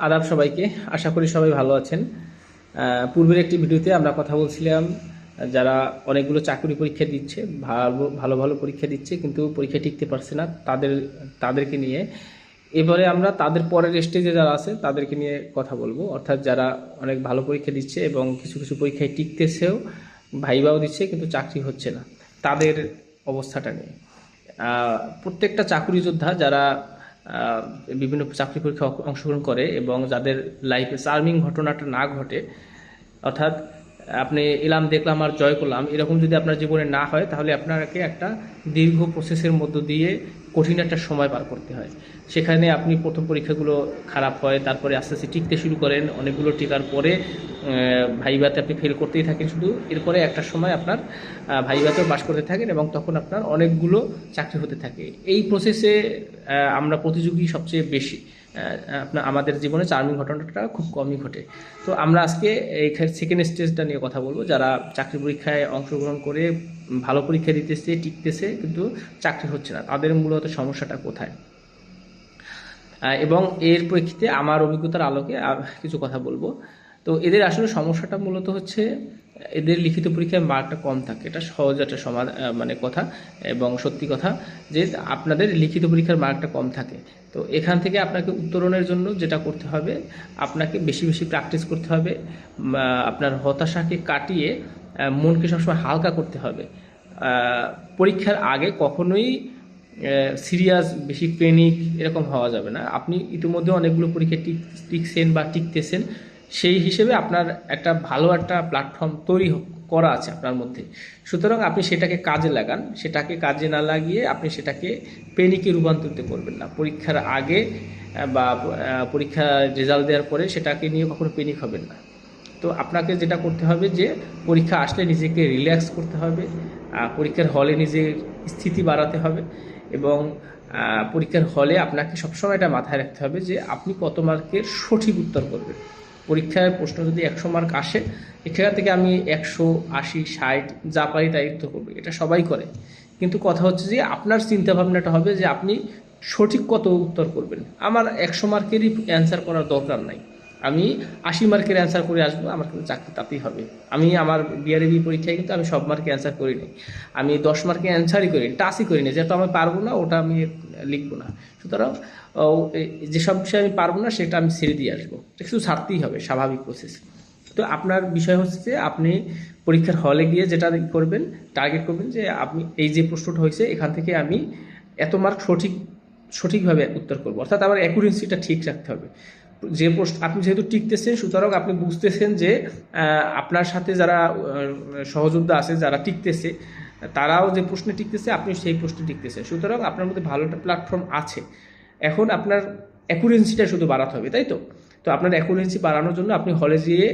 আদাব সবাইকে। আশা করি সবাই ভালো আছেন। পূর্বের একটি ভিডিওতে আমরা কথা বলছিলাম, যারা অনেকগুলো চাকরি পরীক্ষা দিচ্ছে, ভালো ভালো ভালো পরীক্ষা দিচ্ছে, কিন্তু পরীক্ষা টিকতে পারছে না তাদের, তাদেরকে নিয়ে। এবারে আমরা তাদের পরের স্টেজে যারা আছে, তাদেরকে নিয়ে কথা বলব। অর্থাৎ যারা অনেক ভালো পরীক্ষা দিচ্ছে এবং কিছু কিছু পরীক্ষায় টিকতেছেও, ভাইবাও দিচ্ছে, কিন্তু চাকরি হচ্ছে না। তাদের অবস্থাটা নিয়ে। প্রত্যেকটা চাকরি যোদ্ধা যারা বিভিন্ন চাকরি পরীক্ষা অংশগ্রহণ করে এবং যাদের লাইফে চার্মিং ঘটনাটা না ঘটে, অর্থাৎ আপনি এলাম দেখলাম আর জয় করলাম, এরকম যদি আপনার জীবনে না হয়, তাহলে আপনাকে একটা দীর্ঘ প্রসেসের মধ্য দিয়ে কঠিন একটা সময় পার করতে হয়। সেখানে আপনি প্রথম পরীক্ষাগুলো খারাপ হয়, তারপরে আস্তে আস্তে টিকতে শুরু করেন। অনেকগুলো টিকার পরে ভাইভাতে আপনি ফেল করতেই থাকেন শুধু। এরপরে একটা সময় আপনার ভাইভাতেও পাস করতে থাকেন এবং তখন আপনার অনেকগুলো চাকরি হতে থাকে। এই প্রসেসে আমরা প্রতিযোগী সবচেয়ে বেশি। আপনার, আমাদের জীবনে চার্মিং ঘটনাটা খুব কমই ঘটে। তো আমরা আজকে এই সেকেন্ড স্টেজটা নিয়ে কথা বলব। যারা চাকরি পরীক্ষায় অংশগ্রহণ করে ভালো পরীক্ষা দিতেছে, টিকতেছে, কিন্তু চাকরি হচ্ছে না। তাদের মূলত সমস্যাটা কোথায়? এবং এর প্রেক্ষিতে আমার অভিজ্ঞতার আলোকে কিছু কথা বলব। তো এদের আসলে সমস্যাটা মূলত হচ্ছে, এদের লিখিত পরীক্ষায় মার্কটা কম থাকে। এটা সহজ একটা সমাধান মানে কথা এবং সত্যি কথা যে আপনাদের লিখিত পরীক্ষার মার্কটা কম থাকে। তো এখান থেকে আপনাকে উত্তরণের জন্য যেটা করতে হবে, আপনাকে বেশি বেশি প্র্যাকটিস করতে হবে। আপনার হতাশাকে কাটিয়ে মনকে সবসময় হালকা করতে হবে। পরীক্ষার আগে কখনোই সিরিয়াস বেশি পেনিক এরকম হওয়া যাবে না। আপনি ইতিমধ্যে অনেকগুলো পরীক্ষা টিক, টিকছেন বা টিকতেছেন। সেই হিসেবে আপনার একটা ভালো একটা প্ল্যাটফর্ম তৈরি করা আছে আপনার মধ্যে। সুতরাং আপনি সেটাকে কাজে লাগান। সেটাকে কাজে না লাগিয়ে আপনি সেটাকে পেনিকে রূপান্তরিত করবেন না। পরীক্ষার আগে বা পরীক্ষা রেজাল্ট দেওয়ার পরে সেটাকে নিয়ে কখনো পেনিক হবেন না। তো আপনাকে যেটা করতে হবে যে পরীক্ষা আসলে নিজেকে রিল্যাক্স করতে হবে পরীক্ষার হলে নিজের স্থিতি বাড়াতে হবে এবং পরীক্ষার হলে আপনাকে সবসময় এটা মাথায় রাখতে হবে যে আপনি কত মার্কের সঠিক উত্তর করবেন। পরীক্ষার প্রশ্ন যদি একশো মার্ক আসে, এখান থেকে আমি একশো, আশি, ষাট, যা পারি তাই উত্তর করব। এটা সবাই করে। কিন্তু কথা হচ্ছে যে আপনার চিন্তা ভাবনাটা হবে যে আপনি সঠিক কত উত্তর করবেন। আমার একশো মার্কেরই অ্যান্সার করার দরকার নাই। আমি আশি মার্কের অ্যান্সার করে আসব, আমার কিন্তু চাকরি তাতেই হবে। আমি আমার বিআরবি পরীক্ষায় কিন্তু আমি সব মার্কে অ্যান্সার করিনি। আমি দশ মার্কে অ্যান্সারই করি টাচই করিনি যেটা আমি পারব না, ওটা আমি লিখব না। সুতরাং যেসব বিষয়ে আমি পারব না, সেটা আমি ছেড়ে দিয়ে আসব। কিছু ছাড়তেই হবে, স্বাভাবিক প্রসেস তো আপনার বিষয় হচ্ছে যে, আপনি পরীক্ষার হলে গিয়ে যেটা করবেন টার্গেট করবেন যে, আপনি এই যে প্রশ্নটা হয়েছে, এখান থেকে আমি এত মার্ক সঠিক, সঠিকভাবে উত্তর করব। অর্থাৎ আমার অ্যাকুরেন্সিটা ঠিক রাখতে হবে। যে প্রশ্ন, আপনি যেহেতু টিকতেছেন, সুতরাং আপনি বুঝতেছেন যে আপনার সাথে যারা সহযোদ্ধা আছে, যারা টিকতেছে, তারাও যে প্রশ্নে টিকতেছে, আপনি সেই প্রশ্নে টিকতেছেন। সুতরাং আপনার মধ্যে ভালো একটা প্ল্যাটফর্ম আছে। এখন আপনার অ্যাকুরেন্সিটা শুধু বাড়াতে হবে, তাই তো? তো আপনার অ্যাকুরেন্সি বাড়ানোর জন্য আপনি হলে যেয়ে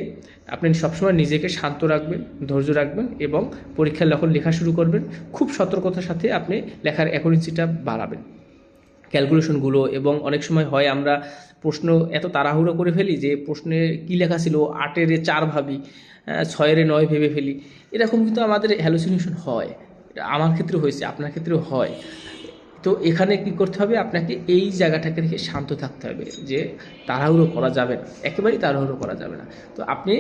আপনি সবসময় নিজেকে শান্ত রাখবেন, ধৈর্য রাখবেন এবং পরীক্ষার যখন লেখা শুরু করবেন। খুব সতর্কতার সাথে আপনি লেখার অ্যাকুরেন্সিটা বাড়াবেন। ক্যালকুলেশনগুলো এবং অনেক সময় হয় আমরা প্রশ্ন এত তাড়াহুড়ো করে ফেলি যে প্রশ্নে কী লেখা ছিল? আটের চার ভাবি ছয়ের নয় ভেবে ফেলি। এরকম কিন্তু আমাদের হ্যালুসিনেশন হয়। আমার ক্ষেত্রে হয়েছে, আপনার ক্ষেত্রেও হয়। তো এখানে কি করতে হবে? আপনাকে এই জায়গাটাকে রেখে শান্ত থাকতে হবে যে তাড়াহুড়ো করা যাবে না। একেবারেই তাড়াহুড়ো করা যাবে না। তো আপনি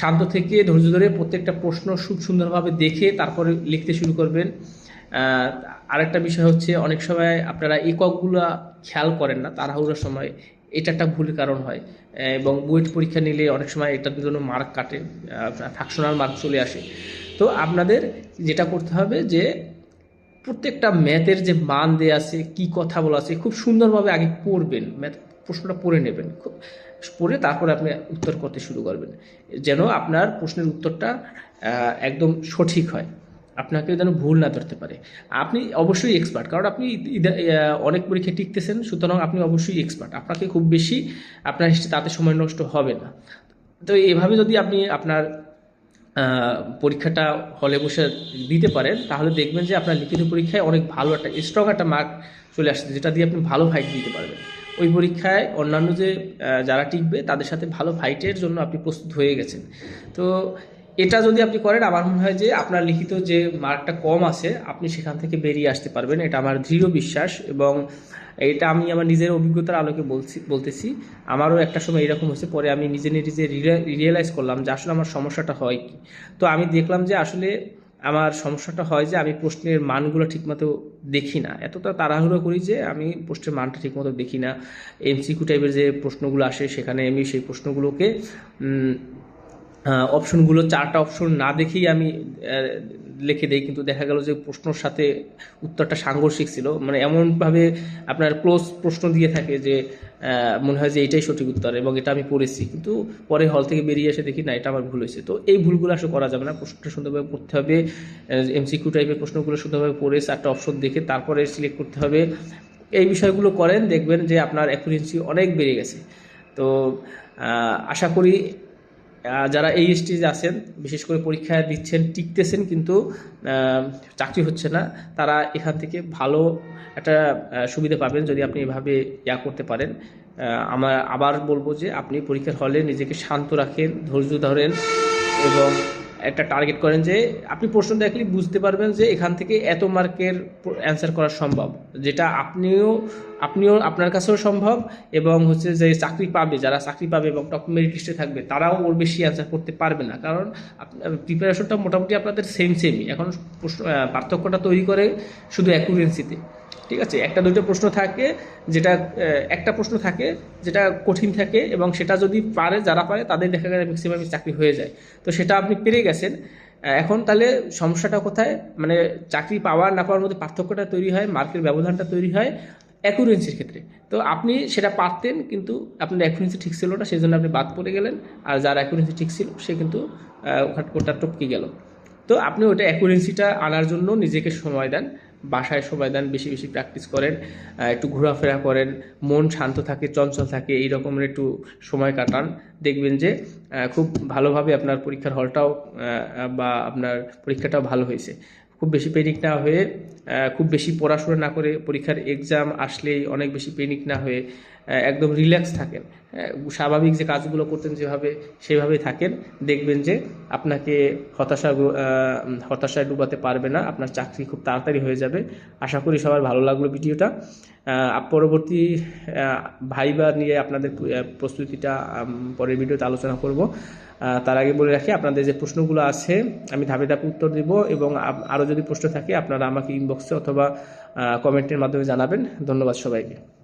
শান্ত থেকে ধৈর্য ধরে প্রত্যেকটা প্রশ্ন খুব সুন্দরভাবে দেখে তারপরে লিখতে শুরু করবেন। আরেকটা বিষয় হচ্ছে, অনেক সময় আপনারা এককগুলো খেয়াল করেন না তাড়াহুড়োর সময়। এটা একটা ভুল কারণ হয়। এবং বুয়েট পরীক্ষা নিলে অনেক সময় এটার জন্য মার্ক কাটে ফ্যাকশনাল মার্ক চলে আসে। তো আপনাদের যেটা করতে হবে যে, প্রত্যেকটা ম্যাথের যে মান দেয়া আছে, কি কথা বলা আছে, খুব সুন্দরভাবে আগে পড়বেন, ম্যাথ প্রশ্নটা পড়ে নেবেন। খুব, পড়ে তারপরে আপনি উত্তর করতে শুরু করবেন। যেন আপনার প্রশ্নের উত্তরটা একদম সঠিক হয়। আপনাকে যেন ভুল না ধরতে পারে। আপনি অবশ্যই এক্সপার্ট কারণ আপনি অনেক পরীক্ষা টিকতেছেন, সুতরাং আপনি অবশ্যই এক্সপার্ট আপনাকে খুব বেশি আপনার তাতে সময় নষ্ট হবে না। তো এভাবে যদি আপনি আপনার পরীক্ষাটা হলে বসে দিতে পারেন, তাহলে দেখবেন যে আপনার লিখিত পরীক্ষায় অনেক ভালো একটা স্ট্রং একটা মার্ক চলে আসছে, যেটা দিয়ে আপনি ভালো ফাইট দিতে পারবেন। ওই পরীক্ষায় অন্যান্য যে যারা টিকবে, তাদের সাথে ভালো ফাইটের জন্য আপনি প্রস্তুত হয়ে গেছেন। তো এটা যদি আপনি করেন, আমার মনে হয় যে আপনার লিখিত যে মার্কটা কম আছে, আপনি সেখান থেকে বেরিয়ে আসতে পারবেন। এটা আমার দৃঢ় বিশ্বাস এবং এটা আমি আমার নিজের অভিজ্ঞতার আলোকে বলছি, বলতেছি। আমারও একটা সময় এরকম হয়েছে, পরে আমি নিজে নিজে রিয়েলাইজ করলাম যে আসলে আমার সমস্যাটা হয় কি। তো আমি দেখলাম যে আসলে আমার সমস্যাটা হয় যে আমি প্রশ্নের মানগুলো ঠিকমতো দেখি না। এতটা তাড়াহুড়ো করি যে আমি প্রশ্নের মানটা ঠিকমতো দেখি না। এমসিকিউ টাইপের যে প্রশ্নগুলো আসে, সেখানে আমি সেই প্রশ্নগুলোকে অপশনগুলো চারটা অপশন না দেখেই আমি লিখে দেই, কিন্তু দেখা গেল যে প্রশ্নর সাথে উত্তরটা সাংঘর্ষিক ছিল। মানে এমনভাবে আপনার ক্লোজ প্রশ্ন দিয়ে থাকে যে মনে হয় যে এটাই সঠিক উত্তর এবং এটা আমি পড়েছি, কিন্তু পরে হল থেকে বেরিয়ে এসে দেখি, না, এটা আমার ভুল হয়েছে। তো এই ভুলগুলো আসলে করা যাবে না। প্রশ্নটা সুন্দরভাবে পড়তে হবে এমসিকিউ টাইপের প্রশ্নগুলো সুন্দরভাবে পড়ে চারটা অপশন দেখে তারপরে সিলেক্ট করতে হবে। এই বিষয়গুলো করেন, দেখবেন যে আপনার অ্যাকুরেন্সি অনেক বেড়ে গেছে। তো আশা করি যারা এই স্টেজে আছেন, বিশেষ করে পরীক্ষা দিচ্ছেন, টিকতেছেন কিন্তু চাকরি হচ্ছে না, তারা এখান থেকে ভালো একটা সুবিধা পাবেন যদি আপনি এভাবে ইয়া করতে পারেন। আমার আবার বলব যে আপনি পরীক্ষার হলে নিজেকে শান্ত রাখেন, ধৈর্য ধরেন এবং একটা টার্গেট করেন যে আপনি প্রশ্ন দেখলে বুঝতে পারবেন যে এখান থেকে এত মার্কের অ্যান্সার করা সম্ভব। যেটা আপনিও আপনিও আপনার কাছেও সম্ভব এবং হচ্ছে যে চাকরি পাবে, যারা চাকরি পাবে এবং টপ মেরিট লিস্টে থাকবে, তারাও ওর বেশি অ্যান্সার করতে পারবে না। কারণ প্রিপারেশনটা মোটামুটি আপনাদের সেম সেমই এখন প্রশ্ন পার্থক্যটা তৈরি করে শুধু অ্যাকুরেন্সিতে ঠিক আছে? একটা দুটো প্রশ্ন থাকে যেটা একটা প্রশ্ন থাকে যেটা কঠিন থাকে এবং সেটা যদি পারে, যারা পারে তাদের দেখা গেলে ম্যাক্সিমাম চাকরি হয়ে যায়। তো সেটা আপনি পেরে গেছেন। এখন তাহলে সমস্যাটা কোথায়? মানে চাকরি পাওয়া না পাওয়ার মধ্যে পার্থক্যটা তৈরি হয়, মার্কের ব্যবধানটা তৈরি হয় অ্যাকুরেন্সির ক্ষেত্রে। তো আপনি সেটা পারতেন কিন্তু আপনার অ্যাকুরেন্সি ঠিক ছিল না, সেই জন্য আপনি বাদ পড়ে গেলেন। আর যার অ্যাকুরেন্সি ঠিক ছিল, সে কিন্তু ওটা টপকে গেল। তো আপনি ওটা অ্যাকুরেন্সিটা আনার জন্য নিজেকে সময় দেন। বাসায় সময় দেন, বেশি বেশি প্র্যাকটিস করেন একটু ঘোরাফেরা করেন, মন শান্ত থাকে, চঞ্চল থাকে, এই রকমের একটু সময় কাটান। দেখবেন যে খুব ভালোভাবে আপনার পরীক্ষার হলটাও বা আপনার পরীক্ষাটাও ভালো হয়েছে। খুব বেশি পেনিক না হয়ে খুব বেশি পড়াশোনা না করে পরীক্ষার এক্সাম আসলেই অনেক বেশি পেনিক না হয়ে একদম রিল্যাক্স থাকেন। স্বাভাবিক যে কাজগুলো করতেন যেভাবে, সেভাবেই থাকেন। দেখবেন যে আপনাকে হতাশা হতাশায় ডুবাতে পারবে না, আপনার চাকরি খুব তাড়াতাড়ি হয়ে যাবে। আশা করি সবার ভালো লাগল ভিডিওটা। পরবর্তী ভাইবা নিয়ে আপনাদের প্রস্তুতিটা পরের ভিডিওতে আলোচনা করব। তার আগে বলে রাখি, আপনাদের যে প্রশ্নগুলো আছে, আমি ধাপে ধাপে উত্তর দিব এবং আরও যদি প্রশ্ন থাকে, আপনারা আমাকে ইনবক্সে অথবা কমেন্টের মাধ্যমে জানাবেন। ধন্যবাদ সবাইকে।